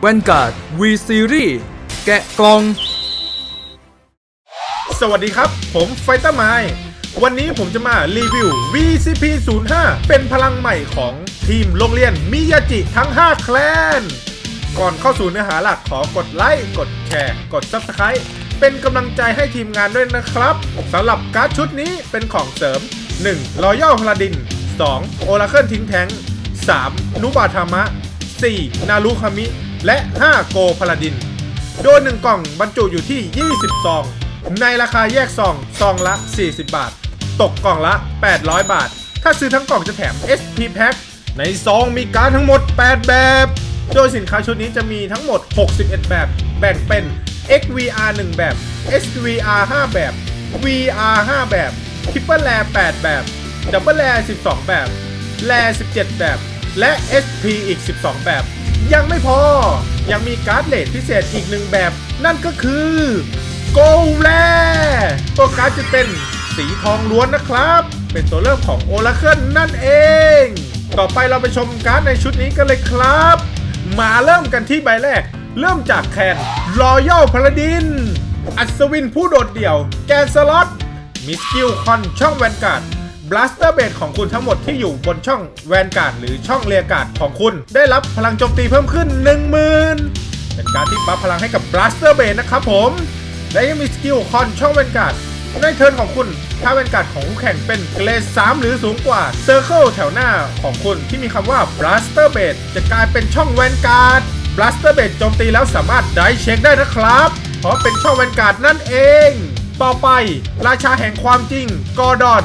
แวนการ์ด V Series แกะกล่อง สวัสดีครับ ผมไฟเตอร์ไมวันนี้ผมจะมารีวิว VCP 0 5เป็นพลังใหม่ของทีมโรงเรียนมิยาจิทั้ง 5 แคลน ก่อนเข้าสู่เนื้อหาหลักขอกดไลค์ กดแชร์ กด Subscribe เป็นกำลังใจให้ทีมงานด้วยนะครับสำหรับการ์ดชุดนี้เป็นของเสริม 1. Royal Paladin 2. Oracle ทิ้งแทง 3. นุบาทามะ 4. นารุคามิ และ 5. โกพลาดิน โดย 1 กล่องบรรจุอยู่ที่ 20 ซอง ในราคาแยกซอง ซองละ 40 บาท ตกกล่องละ 800 บาท ถ้าซื้อทั้งกล่องจะแถม SP Pack ในซองมีการ์ดทั้งหมด 8 แบบ โดยสินค้าชุดนี้จะมีทั้งหมด 61 แบบ แบ่งเป็น XVR 1 แบบ SVR 5 แบบ VR 5 แบบ Triple Rare 8แบบ Double Rare 12 แบบ Rare 17 แบบ และ SP อีก 12 แบบ ยังไม่พอ ยังมีการ์ดเลดพิเศษอีกหนึ่งแบบ นั่นก็คือโกลแลตัวการ์ดจะเป็นสีทองล้วนนะครับ เป็นตัวเริ่มของโอลาเคิลนั่นเอง ต่อไปเราไปชมการ์ดในชุดนี้กันเลยครับ มาเริ่มกันที่ใบแรก เริ่มจากแคนรอยัลพาลาดิน อัศวินผู้โดดเดี่ยว แกนสล็อตมีสกิลคอนช่องแวนการ์ด บลัสเตอร์เบดของคุณทั้งหมดที่อยู่บนช่องแวนการ์ดหรือช่องเรียการ์ดของคุณ ได้รับพลังโจมตีเพิ่มขึ้น 10,000 เป็นการที่บัฟพลังให้กับบลัสเตอร์เบดนะครับผม และยังมีสกิลคอนช่องแวนการ์ดในเทิร์นของคุณ ถ้าแวนการ์ดของคู่แข่งเป็นเกรด3หรือสูงกว่าเซอร์เคิลแถวหน้าของคุณที่มีคำว่า Blaster b a d จะกลายเป็นช่องแวนการ์ด Blaster b a d โจมตีแล้วสามารถได้เช็คได้นะครับ เพราะเป็นช่องแวนการ์ดนั่นเอง ต่อไป ราชาแห่งความจริงกอร์ดอน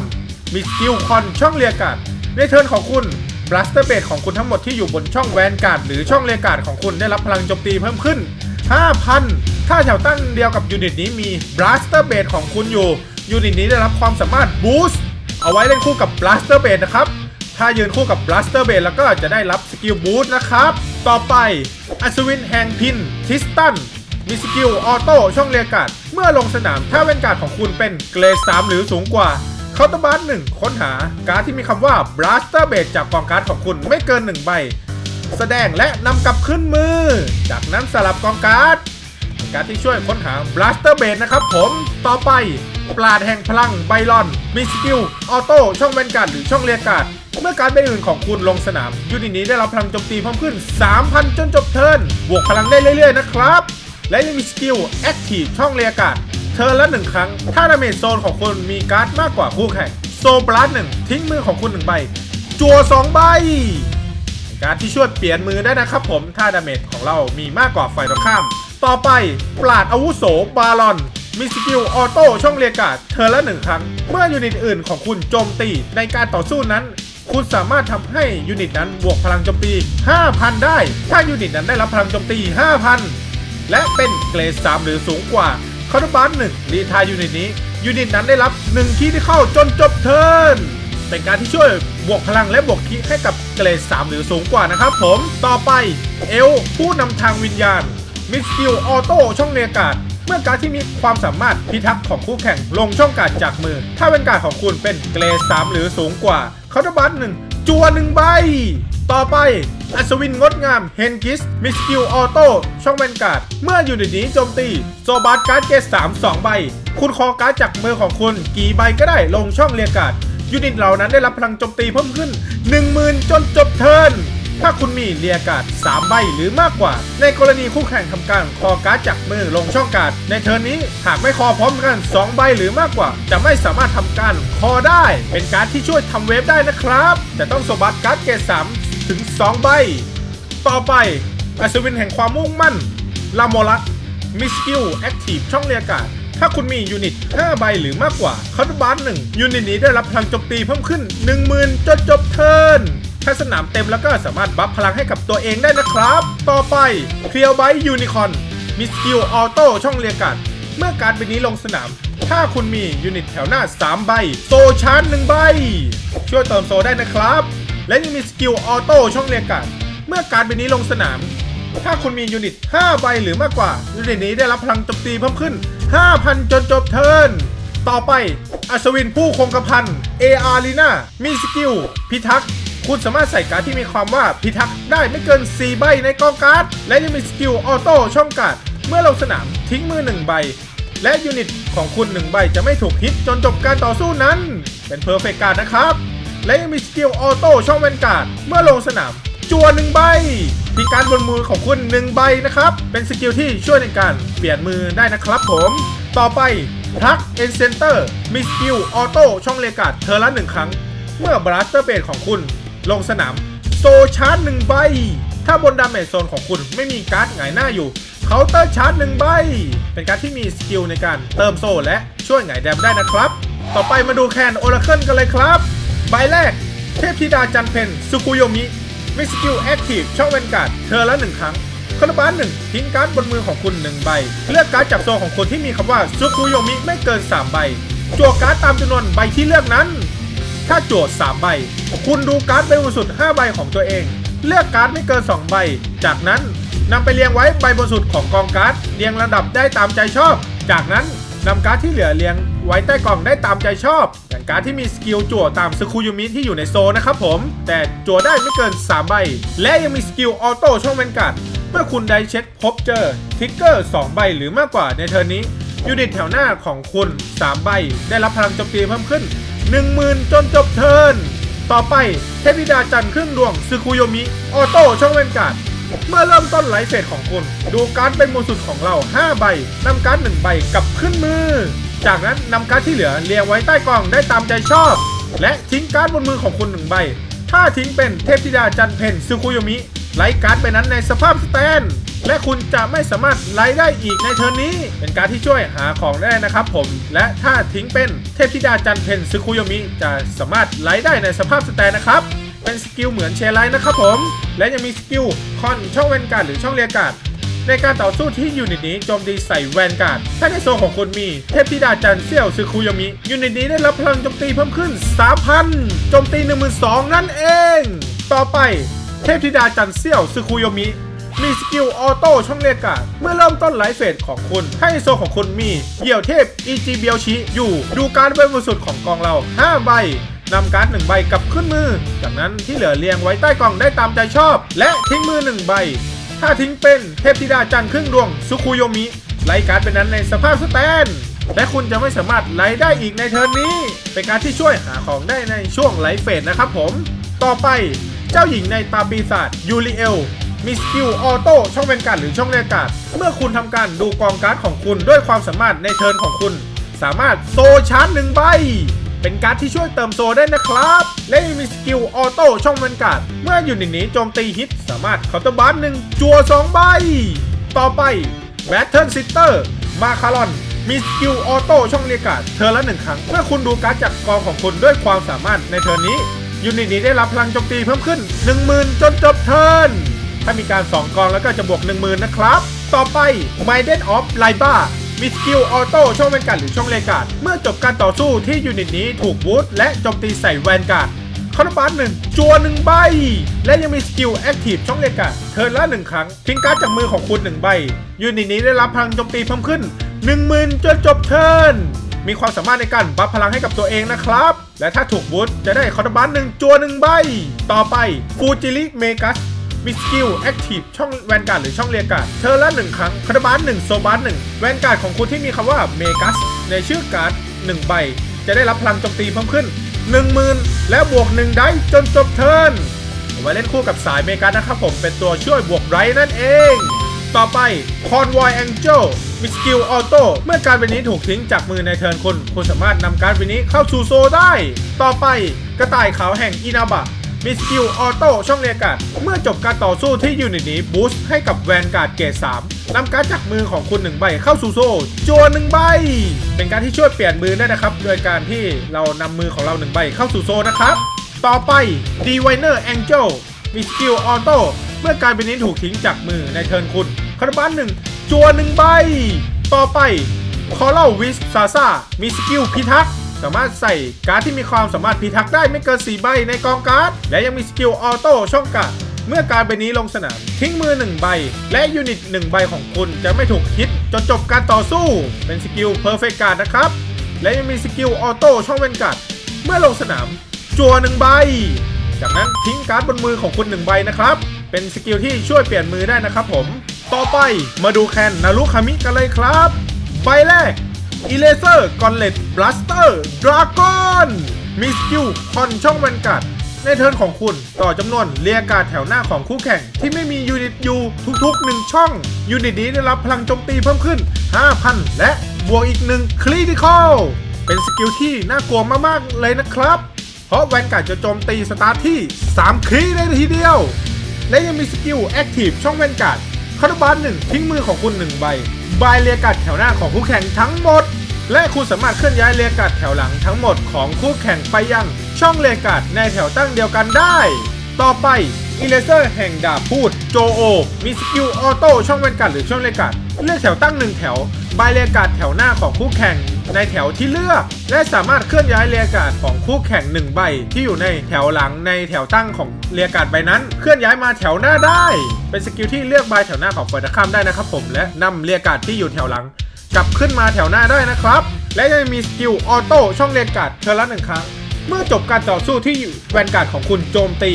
มีสกิลคอนช่องเรียกาดในเทิร์นของคุณ Blaster b a d ของคุณทั้งหมดที่อยู่บนช่องแวนการ์ดหรือช่องเรียกาดของคุณได้รับพลังโจมตีเพิ่มขึ้น 5,000 ถ้าแถวตั้งเดียวกับยูนิตนี้มี Blaster b a d ของคุณอยู่ยูนิตนี้ได้รับความสามารถ Boost เอาไว้เล่นคู่กับ Blaster b a d นะครับถ้ายืนคู่กับ Blaster b a d แล้วก็จะได้รับสกิล Boost นะครับ ต่อไปอัศวินแห่งพินทิสตันมีสกิลออโต้ช่องเรียกาดเมื่อลงสนามถ้าเวนการ์ดของคุณเป็นเกรด3หรือสูงกว่า เคาน์เตอร์บาร์หนึ่งค้นหาการ์ดที่มีคำว่า Blaster b a d จากกองการ์ดของคุณไม่เกิน 1 ใบ แสดงและนำกลับขึ้นมือ จากนั้นสลับกองการ์ดการดที่ช่วยค้นหา Blaster b a d นะครับผมต่อไปปราดแห่งพลังไบรอน มีสกิล ออโต้ ช่องแวนการ์ดหรือช่องเรียการ์ดเมื่อการดใบอื่นของคุณลงสนาม ยูนิตนี้ได้รับพลังโจมตีเพิ่มขึ้น 3,000 จนจบเทิร์นบวกพลังได้เรื่อยๆนะครับ และยังมีสกิล Active ช่องเรียการ์ด เทิร์นละหนึ่งครั้ง ถ้าดาเมจโซนของคุณมีการ์ดมากกว่าคู่แข่ง โซบลัสหนึ่งทิ้งมือของคุณหนึ่งใบ จัวสองใบ การดที่ช่วยเปลี่ยนมือได้นะครับผม ถ้าดาเมจของเรามีมากกว่าฝ่ายตรงข้าม ต่อไปปราดอาวุโสบาลอนมีสกิลออโต้ช่องเรียการ์ดเธอละหนึ่งครั้ง เมื่อยูนิตอื่นของคุณโจมตีในการต่อสู้นั้น คุณสามารถทำให้ยูนิตนั้นบวกพลังโจมตี 5,000 ได้ ถ้ายูนิตนั้นได้รับพลังโจมตี 5,000 และเป็นเกรด3หรือสูงกว่า คาร์บานหนึ่งรีทายยูนิตนี้ ยูนิตนั้นได้รับ1คีย์ที่เข้าจนจบเทิร์นเป็นการที่ช่วยบวกพลังและบวกคิให้กับเกรด3หรือสูงกว่านะครับผมต่อไปเอลผู้นำทางวิญญาณมิสกิลออโต้ช่องเรียกกาดเมื่อการที่มีความสามารถพิทักษ์ของคู่แข่งลงช่องการ์ดจากมือ ถ้าเป็นการ์ดของคุณเป็นเกรด3หรือสูงกว่าเคาน์เตอร์บัตหนึ่ง จัวหนึ่งใบ ต่อไป อัศวินงดงาม เฮนกิส มิสกิลออโต้ ช่องแวนการ์ด เมื่ออยู่ในนี้โจมตี โซบาร์การ์ดเกรด3 2ใบ คุณคอการ์ดจากมือของคุณ กี่ใบก็ได้ลงช่องเรียกการ์ดยูนิตเหล่านั้นได้รับพลังโจมตีเพิ่มขึ้น 10,000 จนจบเทิร์น ถ้าคุณมีเรียการ์ด3ใบหรือมากกว่า ในกรณีคู่แข่งทำการคอการ์ดจากมือลงช่องการ์ดในเทิร์นนี้หากไม่คอพร้อมกัน 2 ใบหรือมากกว่า จะไม่สามารถทำการคอได้ เป็นการ์ดที่ช่วยทำเวฟได้นะครับ แต่ต้องโซบัสการ์ดเกรด3ถึง 2 ใบ ต่อไปอัศวินแห่งความมุ่งมั่นลาโมลัสมีสกิลแอคทีฟช่องเรียการ์ดถ้าคุณมียูนิต 5 ใบหรือมากกว่าคาร์บานหนึ่งยูนิตนี้ได้รับพลังโจมตีเพิ่มขึ้น 10,000 จนจบเทิร์น ถ้าสนามเต็มแล้วก็สามารถบัฟพลังให้กับตัวเองได้นะครับ ต่อไปเคลียวไบยูนิคอนมีสกิลออโต้ช่องเรียกการ์ดเมื่อการ์ดใบนี้ลงสนาม ถ้าคุณมียูนิตแถวหน้า 3 ใบ โซชาร์จ1ใบ ช่วยเติมโซได้นะครับ และยังมีสกิลออโต้ช่องเรียกการ์ดเมื่อการ์ดใบนี้ลงสนาม ถ้าคุณมียูนิต 5 ใบหรือมากกว่ายูนิตนี้ได้รับพลังโจมตีเพิ่มขึ้น 5,000 จนจบเทิร์นต่อไปอัศวินผู้คงกระพัน AR ลีนามีสกิลพิทักษ์ คุณสามารถใส่การ์ดที่มีความว่าพิทักษ์ได้ไม่เกิน 4 ใบในกองการ์ด และยังมีสกิลออโต้ช่องการ์ด เมื่อลงสนามทิ้งมือ 1 ใบ และยูนิตของคุณ 1 ใบจะไม่ถูกฮิตจนจบการต่อสู้นั้น เป็นเพอร์เฟกการ์ดนะครับ และยังมีสกิลออโต้ช่องแวนการ์ด เมื่อลงสนามจัวหนึ่งใบที่การบนมือของคุณหนึ่งใบนะครับ เป็นสกิลที่ช่วยในการเปลี่ยนมือได้นะครับผม ต่อไปทักเอ็นเซนเตอร์มีสกิลออโต้ช่องเลกาดเธอละหนึ่งครั้ง เมื่อบลัสเตอร์เบดของคุณ ลงสนามโซชาร์จหนึ่งใบ ถ้าบนดาเมจโซนของคุณไม่มีการ์ดหงายหน้าอยู่เคาน์เตอร์ชาร์จหนึ่งใบ เป็นการดที่มีสกิลในการเติมโซและช่วยหงายแดมได้นะครับ ต่อไปมาดูแคนโอราเคิลกันเลยครับ ใบแรก เทพธิดาจันเพนสุกุโยมิมีสกิลแอคทีฟช่องเวนการ์ดเธอละหนึ่งครั้งคาร์บานหนึ่งทิ้งการ์ดบนมือของคุณหนึ่งใบ เลือกการ์ดจากโซของคนที่มีคำว่าสุกุโยมิไม่เกิน3ใบจั่วการ์ดตามจำนวนใบที่เลือกนั้น ถ้าโจทย์ 3 ใบ คุณดูการ์ดใบบนสุด 5 ใบของตัวเอง เลือกการ์ดไม่เกิน 2 ใบ จากนั้นนำไปเรียงไว้ใบบนสุดของกองการ์ดเรียงระดับได้ตามใจชอบ จากนั้นนำการ์ดที่เหลือเรียงไว้ใต้กล่องได้ตามใจชอบ อย่างการ์ดที่มีสกิลจั่วตามสกุยูมิที่อยู่ในโซนะครับผม แต่จั่วได้ไม่เกิน 3 ใบ และยังมีสกิลออโต้ช่องเวนการ์ดเมื่อคุณได้เช็คพบเจอทิกเกอร์ 2 ใบหรือมากกว่าในเทอร์นนี้ยูนิตแถวหน้าของคุณ 3 ใบ ได้รับพลังโจมตีเพิ่มขึ้น 10,000 จนจบเทิร์นต่อไปเทพธิดาจันทร์ครึ่งดวงซึคุโยมิ ออโต้ช่องเวนการ์ดเมื่อเริ่มต้นไลฟ์เฟสของคุณ ดูการ์ดเป็นมูลสุดของเรา 5 ใบนำการ์ด1ใบกลับขึ้นมือ จากนั้นนำการ์ดที่เหลือเรียงไว้ใต้กล่องได้ตามใจชอบ และทิ้งการ์ดบนมือของคุณ1ใบ ถ้าทิ้งเป็นเทพธิดาจันเพนซึคุโยมิไลฟ์การ์ดไปนั้นในสภาพสแตน และคุณจะไม่สามารถไลฟ์ได้อีกในเทอร์นนี้ เป็นการที่ช่วยหาของได้นะครับผม และถ้าทิ้งเป็นเทพธิดาจันเพนซึคุโยมิจะสามารถไลฟ์ได้ในสภาพสแตนนะครับ เป็นสกิลเหมือนเชลไลนะครับผม และยังมีสกิลคอนช่องแวนการ์ดหรือช่องเรียการ์ดในการต่อสู้ที่ยูนิตนี้โจมตีใส่แวนการ์ด ถ้าในโซนของคุณมีเทพธิดาจันเซี่ยวซึคุยามิ ยูนิตนี้ได้รับพลังโจมตีเพิ่มขึ้น 3,000 โจมตี 12,000 นั่นเอง ต่อไปเทพธิดาจันเซี่ยวซึคุยามิ มีสกิลออโต้ช่องเรียกาดเมื่อเริ่มต้นไลฟ์เฟสของคุณ ให้โซของคุณมีเหยี่ยวเทพ EG เบียวชิอยู่ ดูการดใบบนสุดของกองเรา 5 ใบนำการ์ดหนึ่งใบกลับขึ้นมือ จากนั้นที่เหลือเรียงไว้ใต้กล่องได้ตามใจชอบ และทิ้งมือหนึ่งใบ ถ้าทิ้งเป็นเทพธิดาจันทร์ครึ่งดวงสุคุโยมิไล่การ์ดเป็นนั้นในสภาพสแตนและคุณจะไม่สามารถไล่ได้อีกในเทิร์นนี้ เป็นการที่ช่วยหาของได้ในช่วงไลฟ์เฟสนะครับผม ต่อไปเจ้าหญิงในตาปีศาจยูริเอล มีสกิลออโต้ช่องเป็นการดหรือช่องเรียกการ์ดเมื่อคุณทำการดูกองการ์ดของคุณด้วยความสามารถในเทิร์นของคุณ สามารถโซชาร์จหนึ่งใบ เป็นการ์ดที่ช่วยเติมโซได้นะครับ และยังมีสกิลออโต้ช่องเวนการ์ดเมื่ออยู่ในนี้โจมตีฮิต สามารถเคาน์เตอร์บัสหนึ่งจัวสองใบ ต่อไปแบทเทิลซิสเตอร์มาคารอนมีสกิลออโต้ช่องเรียกการ์ดเธอละหนึ่งครั้งเมื่อคุณดูการ์ดจากกองของคุณด้วยความสามารถในเทิร์นนี้ยูนิตนี้ได้รับพลังโจมตีเพิ่มขึ้น 10,000 จนจบเทิร์น ถ้ามีการ2กองแล้วก็จะบวก 10,000นะครับ ต่อไป m i d e n of l i b a มีสกิลออโต้ช่องแวนการ์ดหรือช่องเลการ์ดเมื่อจบการต่อสู้ที่ยูนิตนี้ถูกบูทและโจมตีใส่แวนการ์ดคาร์บัสหนึ่งจัวหนึ่งใบ และยังมีสกิลแอคทีฟช่องเลกาดเทิร์นละหนึ่งครั้ง ทิ้งการ์ดจากมือของคุณหนึ่งใบ ยูนิตนี้ได้รับพลังโจมตีเพิ่มขึ้น 10,000จนจบเทิร์นมีความสามารถในการบัฟพลังให้กับตัวเองนะครับ และถ้าถูกบูทจะได้คอร์บัสหนึ่งจัวหนึ่งใบ ต่อไปฟูจิริเมกัส มีสกิลแอคทีฟช่องแวนการ์ดหรือช่องเรียการ์ดเธอละหนึ่งครั้งคาร์บานหนึ่งโซบานหนึ่งแวนการ์ดของคุณที่มีคำว่าเมกัสในชื่อการ์ดหนึ่งใบ จะได้รับพลังโจมตีเพิ่มขึ้น 10,000 และบวก1ได้จนจบเทิร์นเอาไว้เล่นคู่กับสายเมกัสนะครับผมเป็นตัวช่วยบวกไรนั่นเองต่อไป Convoy Angel มีสกิลออโต้เมื่อการเป็นนี้ถูกทิ้งจากมือในเทิร์นคุณ คุณสามารถนำการเป็นนี้เข้าสู่โซได้ ต่อไป กระต่ายขาวแห่งอินาบะ มีสกิลออโต้ช่องเรียกกาดเมื่อจบการต่อสู้ที่ยูนิตนี้บูสต์ให้กับแวนการ์ดเกรด3นำการดจากมือของคุณหนึ่งใบเข้าสู่โซ่จัวหนึ่งใบ เป็นการที่ช่วยเปลี่ยนมือได้นะครับ โดยการที่เรานำมือของเราหนึ่งใบเข้าสู่โซ่นะครับ ต่อไป Diviner Angel มีสกิลออโต้เมื่อการเป็นนี้ถูกทิ้งจากมือในเทิร์นคุณคาร์บันหนึ่งจัวหนึ่งใบ ต่อไปคอร์ l วิสซาซามีสกิลพิทักษ์ สามารถใส่การ์ดที่มีความสามารถพิทักษ์ได้ไม่เกิน4ใบในกองการ์ด และยังมีสกิลออโต้ช่องการ์ดเมื่อการใบนี้ลงสนาม ทิ้งมือ 1 ใบ และยูนิต 1 ใบของคุณจะไม่ถูกฮิตจนจบการต่อสู้ เป็นสกิลเพอร์เฟกต์การ์ดนะครับ และยังมีสกิลออโต้ช่องเวนการ์ดเมื่อลงสนาม จัวหนึ่งใบ จากนั้นทิ้งการ์ดบนมือของคุณหนึ่งใบนะครับ เป็นสกิลที่ช่วยเปลี่ยนมือได้นะครับผม ต่อไปมาดูแคนนารุคามิกันเลยครับ ใบแรก อีเลเซอร์กอนเลตบลัสเตอร์ดราก้อนมีสกิลคอนช่องแวนการ์ดในเทิร์นของคุณต่อจำนวนเรียกการ์ดแถวหน้าของคู่แข่ง ที่ไม่มียูนิตอยู่ทุกๆ 1 ช่อง ยูนิตนี้ได้รับพลังโจมตีเพิ่มขึ้น 5,000 และบวกอีกหนึ่งคริติคอลเป็นสกิลที่น่ากลัวมากๆเลยนะครับ เพราะแวนการ์ดจะโจมตีสตาร์ทที่ 3 ครีเลยทีเดียว และยังมีสกิลแอคทีฟช่องแวนการ์ด คาร์บานหนึ่งทิ้งมือของคุณหนึ่งใบ บายเรียกัดแถวหน้าของคู่แข่งทั้งหมด และคุณสามารถเคลื่อนย้ายเรียกัดแถวหลังทั้งหมดของคู่แข่งไปยังช่องเรียกัดในแถวตั้งเดียวกันได้ ต่อไปอีเลเซอร์แห่งดาบพูดโจโอ มีสกิลออโต้ช่องเวนกัดหรือช่องเรียกัดเลือกแถวตั้งหนึ่งแถว บายเรียกัดแถวหน้าของคู่แข่ง ในแถวที่เลือก และสามารถเคลื่อนย้ายเรียการ์ดของคู่แข่งหนึ่งใบ ที่อยู่ในแถวหลังในแถวตั้งของเรียการ์ดใบนั้น เคลื่อนย้ายมาแถวหน้าได้ เป็นสกิลที่เลือกใบแถวหน้าของฝ่ายตรงข้ามได้นะครับผมและนำเรียการ์ดที่อยู่แถวหลัง กลับขึ้นมาแถวหน้าได้นะครับ และยังมีสกิลออโต้ช่องเรียการ์ดเทอร์ละหนึ่งครั้งเมื่อจบการต่อสู้ที่แวนการ์ดของคุณโจมตี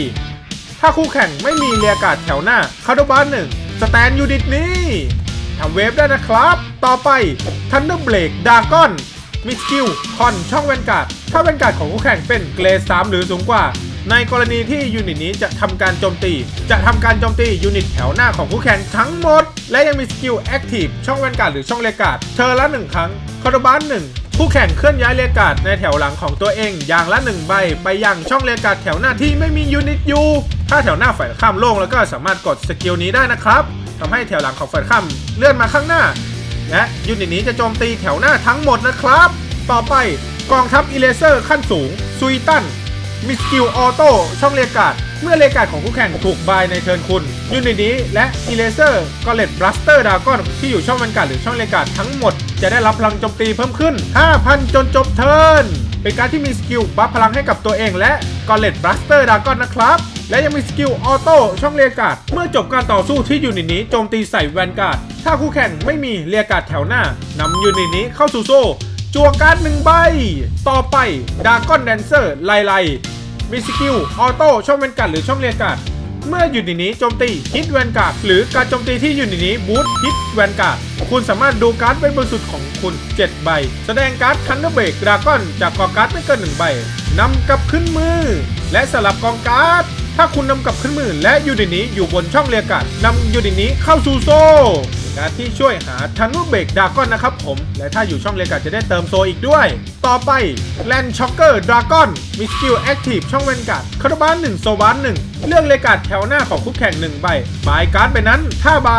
ถ้าคู่แข่งไม่มีเรียการ์ดแถวหน้าคาร์ดบานหนึ่งสแตนยูนิตนี้ ทำเวฟได้นะครับ ต่อไปทันเดอร์เบลกดากอนมีสกิลคอนช่องแวนการ์ดถ้าแวนการ์ดของคู่แข่งเป็นเกรด3หรือสูงกว่า ในกรณีที่ยูนิตนี้จะทำการโจมตี จะทำการโจมตียูนิตแถวหน้าของคู่แข่งทั้งหมด และยังมีสกิลแอคทีฟช่องแวนการ์ดหรือช่องเลกาดเธอละหนึ่งครั้งคาร์บานหนึ่งคู่แข่งเคลื่อนย้ายเลกกาดในแถวหลังของตัวเองอย่างละหนึ่งใบ ไปยังช่องเลกกาดแถวหน้าที่ไม่มียูนิตอยู่ ถ้าแถวหน้าฝ่ายข้ามโล่งแล้วก็สามารถกดสกิลนี้ได้นะครับ ทำให้แถวหลังของฝ่ายข้ามเลื่อนมาข้างหน้า และยูนิตนี้จะโจมตีแถวหน้าทั้งหมดนะครับ ต่อไปกองทัพอีเลเซอร์ขั้นสูงซุยตันมีสกิลออโต้ช่องเรียกการ์ดเมื่อเรียกการ์ดของคู่แข่งถูกบายในเทิร์นคุณยูนิตนี้และอีเลเซอร์กอเลตบลัสเตอร์ดากอนที่อยู่ช่องแวนการหรือช่องเรียกการ์ดทั้งหมด จะได้รับพลังโจมตีเพิ่มขึ้น 5,000 จนจบเทิร์น เป็นการที่มีสกิลบัฟพลังให้กับตัวเองและกอลเลตบลัสเตอร์ดากอนนะครับและยังมีสกิลออโต้ช่องเรียกาดเมื่อจบการต่อสู้ที่ยูนิตนี้โจมตีใส่แวนการ์ดถ้าคู่แข่งไม่มีเรียกาดแถวหน้านำยูนิตนี้เข้าสู่โซ่จัวการ์ดหนึ่งใบ ต่อไปดากอนแดนเซอร์ไลไลมีสกิลออโต้ช่องแวนการ์ดหรือช่องเรียกาด เมื่ออยูนิตนี้โจมตีฮิตแวนการ์ดหรือการโจมตีที่ยูนิตนี้บูทฮิตแวนการ์ดคุณสามารถดูการ์ดใบบนสุดของคุณ 7 ใบ แสดงการ์ดคันเดอร์เบรกดราก้อนจากกองการ์ดไม่เกิน1ใบนำกลับขึ้นมือ และสลับกองการ์ดถ้าคุณนำกลับขึ้นมือและยูนิตนี้อยู่บนช่องเรียกการ์ดนำยูนิตนี้เข้าสู่โซ่ การที่ช่วยหาทันนูเบรกดากอนนะครับผม และถ้าอยู่ช่องเรียกาจะได้เติมโซอีกด้วย ต่อไปแลนช็อกเกอร์ดราก้อนมีสกิลแอคทีฟช่องเวนการ์ดคาร์บาน1โซบาน1เลือกเรียกาแถวหน้าของคู่แข่ง1ใบบายการ์ดไปนั้นถ้าใบ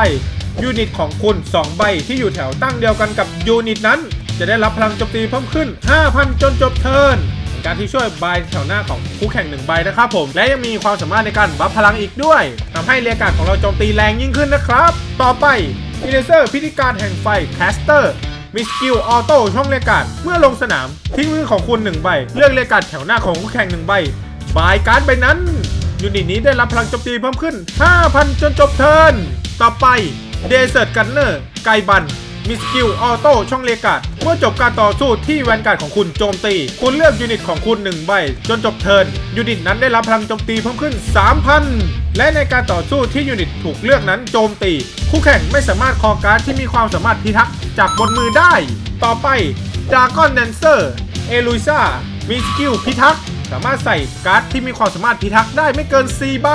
ยูนิตของคุณ 2 ใบที่อยู่แถวตั้งเดียวกันกับยูนิตนั้น จะได้รับพลังโจมตีเพิ่มขึ้น 5,000 จนจบเทิร์นเป็นการที่ช่วยบายแถวหน้าของคู่แข่งหนึ่งใบนะครับผม และยังมีความสามารถในการบัฟพลังอีกด้วยทำให้เรียกาดของเราโจมตีแรงยิ่งขึ้นนะครับ ต่อไป อีเลเซอร์พิธีการแห่งไฟแคสเตอร์มีสกิลออโต้ช่องเลกาดเมื่อลงสนาม ทิ้งมือของคุณหนึ่งใบ เลือกเลกาดแถวหน้าของคู่แข่งหนึ่งใบบายการ์ดใบนั้น ยูนิตนี้ได้รับพลังโจมตีเพิ่มขึ้น 5,000 จนจบเทิร์นต่อไปเดเซอร์กันเนอร์ไกบัน มีสกิลออโต้ช่องเรียกาดเมื่อจบการต่อสู้ที่แวนการ์ดของคุณโจมตี คุณเลือกยูนิตของคุณ1ใบ จนจบเทิร์นยูนิตนั้นได้รับพลังโจมตีเพิ่มขึ้น 3,000 และในการต่อสู้ที่ยูนิตถูกเลือกนั้นโจมตี คู่แข่งไม่สามารถคอการ์ดที่มีความสามารถพิทักษ์จากบนมือได้ ต่อไปดากอนแดนเซอร์เอลุยซามีสกิลพิทักษ์สามารถใส่การ์ดที่มีความสามารถพิทักษ์ได้ไม่เกิน 4 ใบ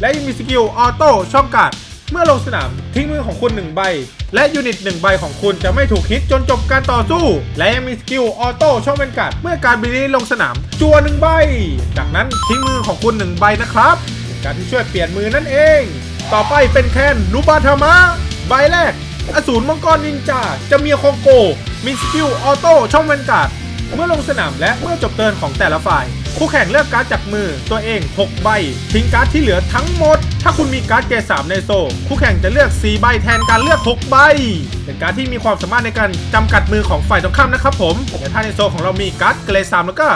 และยังมีสกิลออโต้ช่องการ์ด เมื่อลงสนามทิ้งมือของคุณ1ใบ และยูนิต1ใบของคุณจะไม่ถูกฮิตจนจบการต่อสู้ และยังมีสกิลออโต้ช่องเป็นการ์ดเมื่อการบินนี้ลงสนามจัว1ใบ จากนั้นทิ้งมือของคุณ1ใบนะครับการที่ช่วยเปลี่ยนมือนั่นเอง ต่อไปเป็นแคนนูบาทามะใบแรก อสูรมังกรนินจาจะมีคองโก มีสกิลออโต้ช่องเป็นการ์ดเมื่อลงสนามและเมื่อจบเทิร์นของแต่ละฝ่าย คู่แข่งเลือกการ์ดจากมือตัวเอง 6 ใบ ทิ้งการ์ดที่เหลือทั้งหมด ถ้าคุณมีการ์ดเกรด3ในโซคู่แข่งจะเลือก 4 ใบแทนการเลือก 6 ใบ เป็นการดที่มีความสามารถในการจำกัดมือของฝ่ายตรงข้ามนะครับผมแต่ถ้าในโซของเรามีการ์ดเกรด3แล้วก็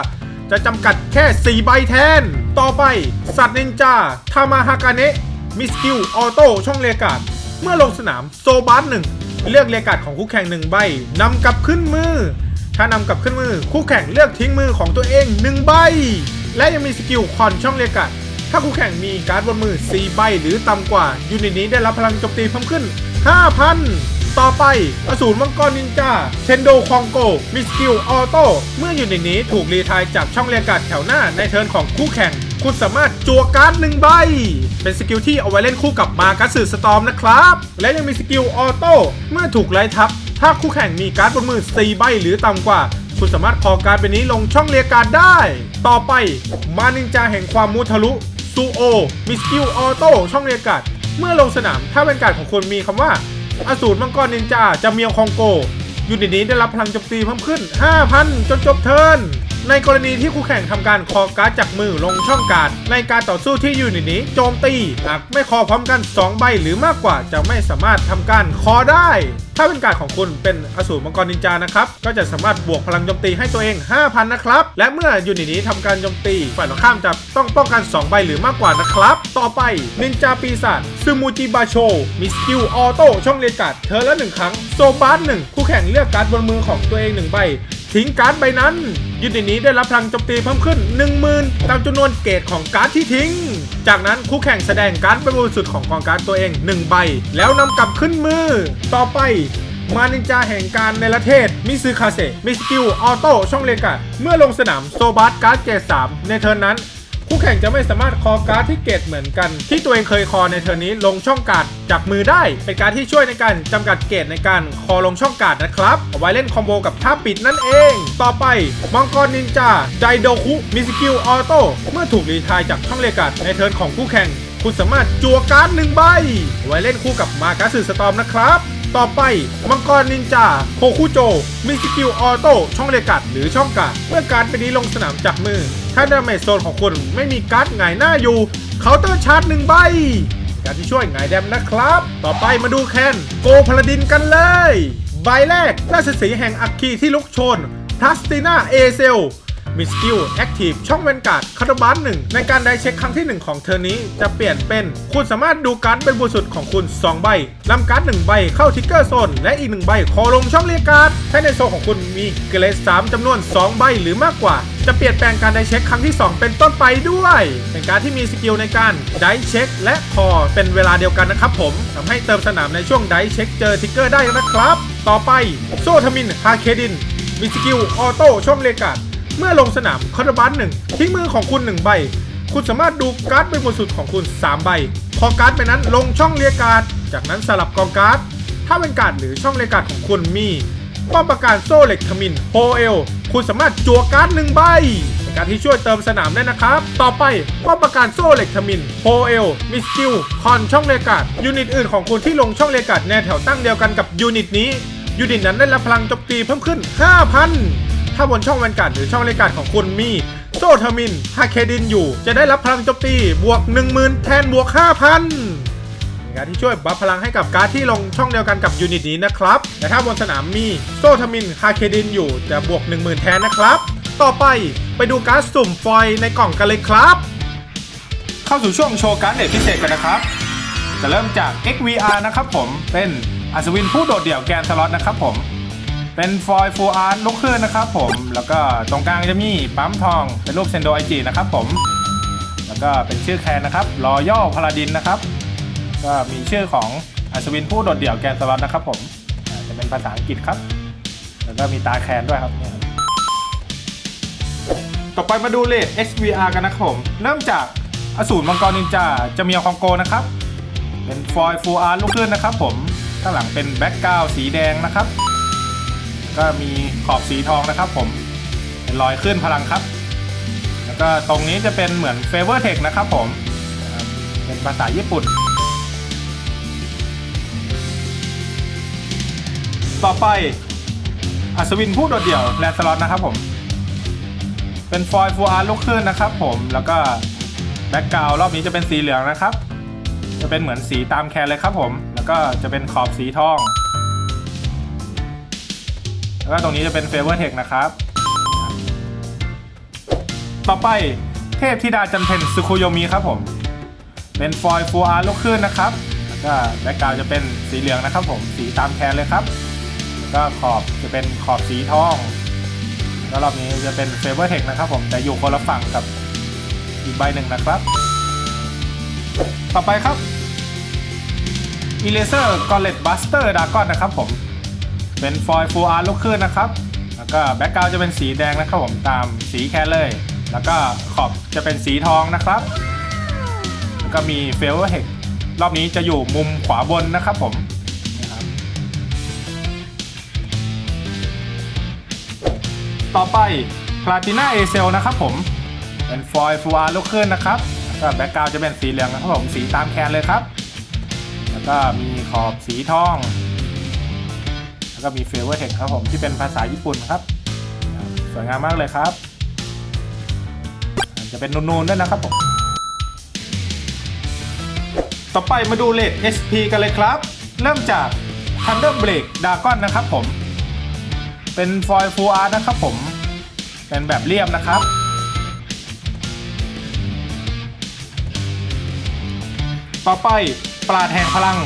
จะจำกัดแค่ 4 ใบแทน ต่อไป สัตว์นินจาทามาฮากาเนะมีสกิลออโต้ช่องเรียกาดเมื่อลงสนามโซบาร์หนึ่งเลือกเรียกาดของคู่แข่งหนึ่งใบนำกลับขึ้นมือ ถ้านำกลับขึ้นมือคู่แข่งเลือกทิ้งมือของตัวเอง1ใบ และยังมีสกิลคอนช่องเรียกัด ถ้าคู่แข่งมีการ์ดบนมือ 4 ใบหรือต่ำกว่า ยูนิตนี้ได้รับพลังโจมตีเพิ่มขึ้น 5,000 ต่อไปอสูรมังกรนินจาเทนโดคองโก มีสกิลออโต้เมื่อยูนิตนี้ถูกรีทายจากช่องเรียกัดแถวหน้าในเทิร์นของคู่แข่ง คุณสามารถจัวการ์ดหนึ่งใบ เป็นสกิลที่เอาไว้เล่นคู่กับมากัสสึสตอมนะครับ และยังมีสกิลออโต้เมื่อถูกไล่ทับ ถ้าคู่แข่งมีการ์ดบนมือ4ใบหรือต่ำกว่า คุณสามารถขอการ์ดใบนี้ลงช่องเรียกการ์ดได้ ต่อไปมานินจาแห่งความมุทะลุซูโอมีสกิลออโต้ช่องเรียกการ์ดเมื่อลงสนามถ้าเป็นการ์ดของคุณมีคำว่าอสูรมังกรนินจาจะเมียวคองโกยูนิตนี้ได้รับพลังโจมตีเพิ่มขึ้น 5,000 จนจบเทิร์น ในกรณีที่คู่แข่งทำการคอการ์ดจากมือลงช่องการ์ดในการต่อสู้ที่อยูนิตนี้ โจมตีหากไม่คอพร้อมกัน 2 ใบหรือมากกว่าจะไม่สามารถทำการคอได้ ถ้าเป็นการดของคุณเป็นอสูรมังกรนินจานะครับ ก็จะสามารถบวกพลังโจมตีให้ตัวเอง 5,000 นะครับ และเมื่ออยูนิตนี้ทำการโจมตีฝ่ายตรงข้ามจะต้องป้องกัน 2 ใบหรือมากกว่านะครับ ต่อไปนินจาปีศาจซึมูจิบาโชมีสกิลออโต้ช่องเรียกการ์ดเธอละหนึ่งครั้งโซบาร์หนึ่งคู่แข่งเลือกการ์ดบนมือของตัวเองหนึ่งใบทิ้งการ์ดใบนั้น ยูนิตนี้ได้รับพลังโจมตีเพิ่มขึ้น 10,000 ตามจำนวนเกรดของการ์ดที่ทิ้ง จากนั้นคู่แข่งแสดงการ์ดใบบนสุดของกองการ์ดตัวเอง 1 ใบ แล้วนำกลับขึ้นมือ ต่อไปมานินจาแห่งการในประเทศ มิซึคาเซมิสกิล ออโต้ ช่องเลกาเมื่อลงสนาม โซบัสการ์ดเกรด3ในเทิร์นนั้น คู่แข่งจะไม่สามารถคอการ์ดที่เกรดเหมือนกัน ที่ตัวเองเคยคอในเทอร์นี้ลงช่องการ์ดจากมือได้ เป็นการที่ช่วยในการจำกัดเกรดในการคอลงช่องการ์ดนะครับเอาไว้เล่นคอมโบกับท่าปิดนั่นเอง ต่อไปมังกรนินจาไดโดคุมีสกิลออโต้เมื่อถูกรีทายจากช่องเลกาดในเทิร์นของคู่แข่ง คุณสามารถจั่วการ์ดหนึ่งใบเอาไว้เล่นคู่กับมากัสสสตอมนะครับต่อไป มังกรนินจาโคคุโจ มีสกิลออโต้ช่องเลกัดหรือช่องการ์ดเมื่อการ์ดไปนี้ลงสนามจากมือ ถ้าดาเมจโซนของคุณไม่มีการ์ดไงหน้าอยู่เคาน์เตอร์ชาร์จหนึ่งใบ การที่ช่วยไงแดมนะครับ ต่อไปมาดูแคนโกพลาดินกันเลย ใบแรกราชสีห์แห่งอัคคีที่ลุกชนทัสติน่าเอเซล มีสกิลแอคทีฟช่องเวนการ์ดคาร์บัสหนึ่งในการได้เช็คครั้งที่ 1 ของเทอร์นี้จะเปลี่ยนเป็น คุณสามารถดูการ์ดเป็นบูสุดของคุณ 2 ใบนำการ์ด1ใบเข้าทิกเกอร์โซน และอีก 1 ใบคอลงช่องเรียกการ์ดถ้าในโซนของคุณมีเกรด3จำนวน 2 ใบหรือมากกว่า จะเปลี่ยนแปลงการได้เช็คครั้งที่ 2 เป็นต้นไปด้วย เป็นการที่มีสกิลในการได้เช็คและคอเป็นเวลาเดียวกันนะครับผมทำให้เติมสนามในช่วงได้เช็คเจอทิกเกอร์ได้นะครับ ต่อไปโซทามินฮาเคดินมีสกิลออโต้ช่องเรียกการ์ด เมื่อลงสนามคาร์บัสหนึ่งทิ้งมือของคุณ 1 ใบ คุณสามารถดูการ์ดเป็นบนสุดของคุณ 3 ใบ พอการ์ดไปนั้นลงช่องเรียกการ์ด จากนั้นสลับกองการ์ด ถ้าเป็นการ์ดหรือช่องเรียกการ์ดของคุณมีป้อมประการโซ่เหล็กทมินโฮเอล คุณสามารถจั่วการ์ดหนึ่งใบการที่ช่วยเติมสนามได้นะครับ ต่อไปป้อมประการโซ่เหล็กทมินโฮเอลมีสกิล คอนช่องเรียกการ์ดยูนิตอื่นของคุณที่ลงช่องเรียกการ์ดในแถวตั้งเดียวกันกับยูนิตนี้ ยูนิตนั้นได้รับพลังโจมตีเพิ่มขึ้น 5,000 ถ้าบนช่องแวนการ์ดหรือช่องเลกการ์ดของคุณมีโซเทอร์มินฮาเคดินอยู่ จะได้รับพลังโจมตีบวก 10,000 แทนบวก 5,000เป็นการที่ช่วยบัฟพลังให้กับการ์ดที่ลงช่องเดียวกันกับยูนิตนี้นะครับ แต่ถ้าบนสนามมีโซเทอร์มินฮาเคดินอยู่จะบวก 10,000 แทนนะครับ ต่อไปไปดูการ์ดสุ่มฟอยในกล่องกันเลยครับ เข้าสู่ช่วงโชว์การ์ดเด็ดพิเศษกันนะครับ จะเริ่มจาก XVR นะครับผม เป็นอัศวินผู้โดดเดี่ยวแกนสล็อตนะครับผม เป็นฟอยล์ฟูอาร์ตลูกคลื่นนะครับผม แล้วก็ตรงกลางจะมีปั๊มทอง เป็นรูปเซนโดไอจีนะครับผม แล้วก็เป็นชื่อแคนนะครับรอยัลพาราดินนะครับ ก็มีชื่อของอัศวินผู้โดดเดี่ยวแกนสล็อตนะครับผม จะเป็นภาษาอังกฤษครับ แล้วก็มีตาแคนด้วยครับ ต่อไปมาดูเลท SVR กันนะครับผม เริ่มจากอสูรมังกรนินจาจะมีคองโกนะครับ เป็นฟอยล์ฟูอาร์ลูกคลื่นนะครับผม ข้างหลังเป็นแบ็กกราวสีแดงนะครับ ก็มีขอบสีทองนะครับผมเป็นรอยขึ้นพลังครับ แล้วก็ตรงนี้จะเป็นเหมือนเฟเวอร์เทคนะครับผมเป็นภาษาญี่ปุ่น ต่อไปอัศวินผู้โดดเดี่ยวแลนสล็อตนะครับผม เป็นฟอยล์ฟูอาร์ลูกคลื่นนะครับผมแล้วก็แบ็กกราวรอบนี้จะเป็นสีเหลืองนะครับ จะเป็นเหมือนสีตามแคนเลยครับผม แล้วก็จะเป็นขอบสีทอง แล้วก็ตรงนี้จะเป็นเฟเวอร์เทคนะครับ ต่อไปเทพธิดาจันเพนสุคุโยมิครับผม เป็นฟอยล์ฟูอาร์ลูกคลื่นนะครับ แล้วก็แบ็กกราวจะเป็นสีเหลืองนะครับผม สีตามแคนเลยครับ แล้วก็ขอบจะเป็นขอบสีทอง แล้วรอบนี้จะเป็นเฟเวอร์เทคนะครับผม แต่อยู่คนละฝั่งกับอีกใบหนึ่งนะครับ ต่อไปครับ Eraser Gauntlet Buster Dragon นะครับผม เป็นฟอยล์ Full Art ลูกคลื่นนะครับ แล้วก็แบ็กกราวจะเป็นสีแดงนะครับผมตามสีแคนเลย แล้วก็ขอบจะเป็นสีทองนะครับ แล้วก็มีเฟลเฮกรอบนี้จะอยู่มุมขวาบนนะครับผมต่อไป Platina a c e l นะครับผม เป็นฟอยล์ Full Art ลูกคลื่นนะครับแล้วก็แบ็กกราวจะเป็นสีเหลืองนะครับผมสีตามแคนเลยครับ แล้วก็มีขอบสีทอง ก็มีเฟเวอร์เทคครับผมที่เป็นภาษาญี่ปุ่นครับ สวยงามมากเลยครับ จะเป็นนูนๆด้วยนะครับผม ต่อไปมาดูเลท SP กันเลยครับ เริ่มจาก Thunder Break Dragon นะครับผม เป็นฟอยล์ Full Art นะครับผม เป็นแบบเรียบนะครับต่อไปปราดแห่งพลัง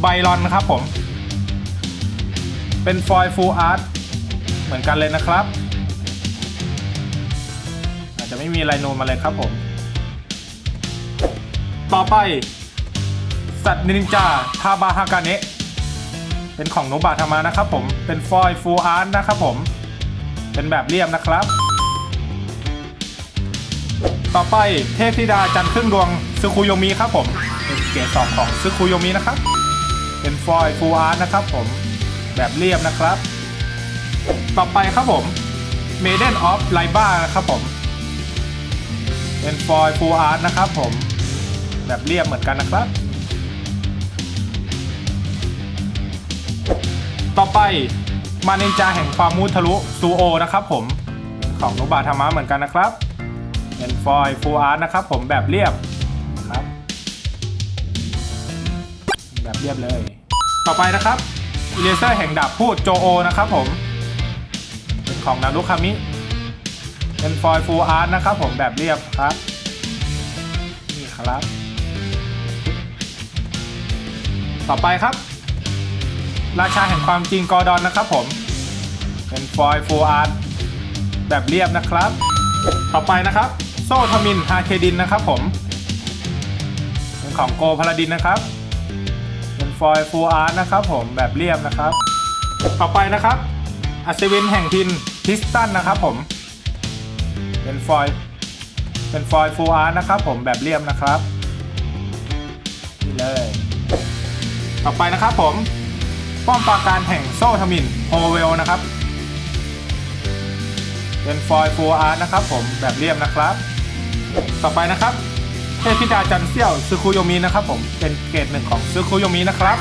ไบรอนนะครับผม เป็นฟอยล์ฟูลอาร์ตเหมือนกันเลยนะครับ อาจจะไม่มีลายนูนมาเลยครับผม ต่อไป สัตว์นินจาทาบาฮากาเนะเป็นของโนบะธรรมานะครับผม เป็นฟอยล์ฟูลอาร์ตนะครับผม เป็นแบบเรียบนะครับ ต่อไปเทพธิดาจันทร์ครึ่งดวงซึคุโยมิครับผมเป็นเกรดสองของซึคุโยมินะครับ เป็นฟอยล์ฟูลอาร์ตนะครับผม แบบเรียบนะครับ ต่อไปครับผม Maiden of l i b a นะครับผม เป็นฟอยล์ฟูอาร์ตนะครับผม แบบเรียบเหมือนกันนะครับ ต่อไปมาเนนจาแห่งความมุทะลุซูโอนะครับผม ของโนบาธรรมะเหมือนกันนะครับ เป็นฟอยล์ฟูอาร์ตนะครับผมแบบเรียบนะครับ แบบเรียบเลย ต่อไปนะครับ อิเลเซอร์แห่งดาบพูดโจโอนะครับผม เป็นของนารุคามิ เป็นฟอยล์ฟูลอาร์ตนะครับผมแบบเรียบครับ นี่ครับ ต่อไปครับ ราชาแห่งความจริงกอร์ดอนนะครับผม เป็นฟอยล์ฟูลอาร์ตแบบเรียบนะครับ ต่อไปนะครับ โซทามินฮาเคดินนะครับผม เป็นของโกพาลาดินนะครับ ฟอยล์ฟูอาร์ตนะครับผมแบบเรียบนะครับ ต่อไปนะครับ อัศวินแห่งทินทิสตันนะครับผม เป็นฟอยล์เป็นฟอยล์ฟูอาร์ตนะครับผมแบบเรียบนะครับนี่เลย ต่อไปนะครับผม ป้อมปราการแห่งโซ่ทมินโฮเวลนะครับ เป็นฟอยล์ฟูอาร์ตนะครับผมแบบเรียบนะครับ ต่อไปนะครับ เทพธิดาจันเซี่ยวซึคุโยมินะครับผมเป็นเกรดหนึ่งของซึคุโยมินะครับ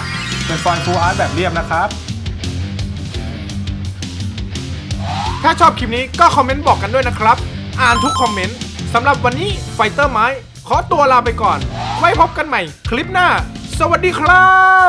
เป็นฟอนต์ฟูอาร์ตแบบเรียบนะครับ ถ้าชอบคลิปนี้ก็คอมเมนต์บอกกันด้วยนะครับ อ่านทุกคอมเมนต์สำหรับวันนี้ไฟเตอร์ไม้ขอตัวลาไปก่อน ไว้พบกันใหม่คลิปหน้า สวัสดีครับ